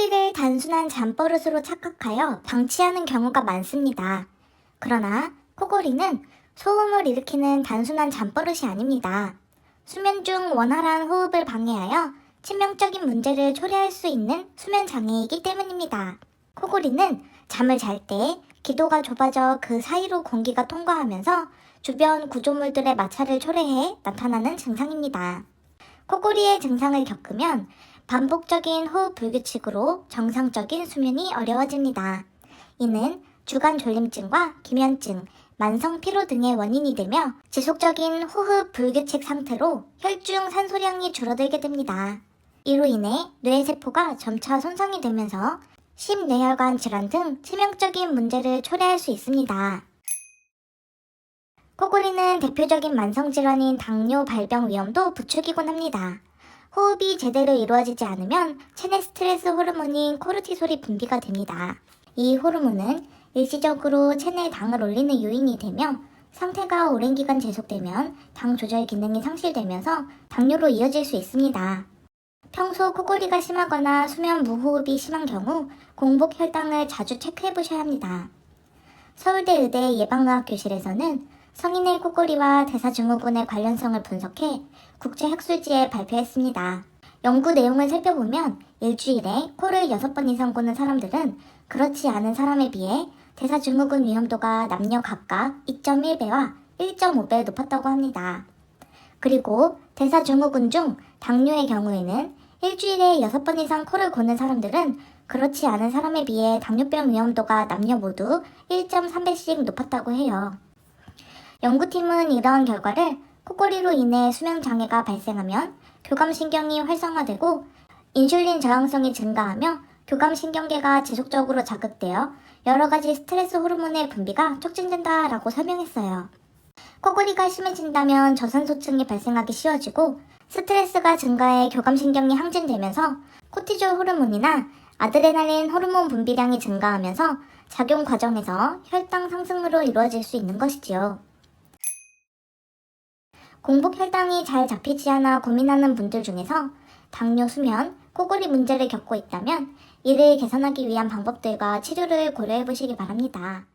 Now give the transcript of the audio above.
코골이를 단순한 잠버릇으로 착각하여 방치하는 경우가 많습니다. 그러나 코골이는 소음을 일으키는 단순한 잠버릇이 아닙니다. 수면 중 원활한 호흡을 방해하여 치명적인 문제를 초래할 수 있는 수면 장애이기 때문입니다. 코골이는 잠을 잘 때 기도가 좁아져 그 사이로 공기가 통과하면서 주변 구조물들의 마찰을 초래해 나타나는 증상입니다. 코골이의 증상을 겪으면 반복적인 호흡 불규칙으로 정상적인 수면이 어려워집니다. 이는 주간 졸림증과 기면증, 만성 피로 등의 원인이 되며 지속적인 호흡 불규칙 상태로 혈중 산소량이 줄어들게 됩니다. 이로 인해 뇌세포가 점차 손상이 되면서 심뇌혈관 질환 등 치명적인 문제를 초래할 수 있습니다. 코골이는 대표적인 만성질환인 당뇨 발병 위험도 부추기곤 합니다. 호흡이 제대로 이루어지지 않으면 체내 스트레스 호르몬인 코르티솔이 분비가 됩니다. 이 호르몬은 일시적으로 체내 당을 올리는 요인이 되며 상태가 오랜 기간 지속되면 당 조절 기능이 상실되면서 당뇨로 이어질 수 있습니다. 평소 코골이가 심하거나 수면 무호흡이 심한 경우 공복 혈당을 자주 체크해 보셔야 합니다. 서울대 의대 예방의학 교실에서는 성인의 코골이와 대사증후군의 관련성을 분석해 국제학술지에 발표했습니다. 연구 내용을 살펴보면 일주일에 코를 6번 이상 고는 사람들은 그렇지 않은 사람에 비해 대사증후군 위험도가 남녀 각각 2.1배와 1.5배 높았다고 합니다. 그리고 대사증후군 중 당뇨의 경우에는 일주일에 6번 이상 코를 고는 사람들은 그렇지 않은 사람에 비해 당뇨병 위험도가 남녀 모두 1.3배씩 높았다고 해요. 연구팀은 이러한 결과를 코골이로 인해 수면 장애가 발생하면 교감신경이 활성화되고 인슐린 저항성이 증가하며 교감신경계가 지속적으로 자극되어 여러 가지 스트레스 호르몬의 분비가 촉진된다라고 설명했어요. 코골이가 심해진다면 저산소증이 발생하기 쉬워지고 스트레스가 증가해 교감신경이 항진되면서 코티졸 호르몬이나 아드레날린 호르몬 분비량이 증가하면서 작용 과정에서 혈당 상승으로 이루어질 수 있는 것이지요. 공복 혈당이 잘 잡히지 않아 고민하는 분들 중에서 당뇨 수면, 코골이 문제를 겪고 있다면 이를 개선하기 위한 방법들과 치료를 고려해 보시기 바랍니다.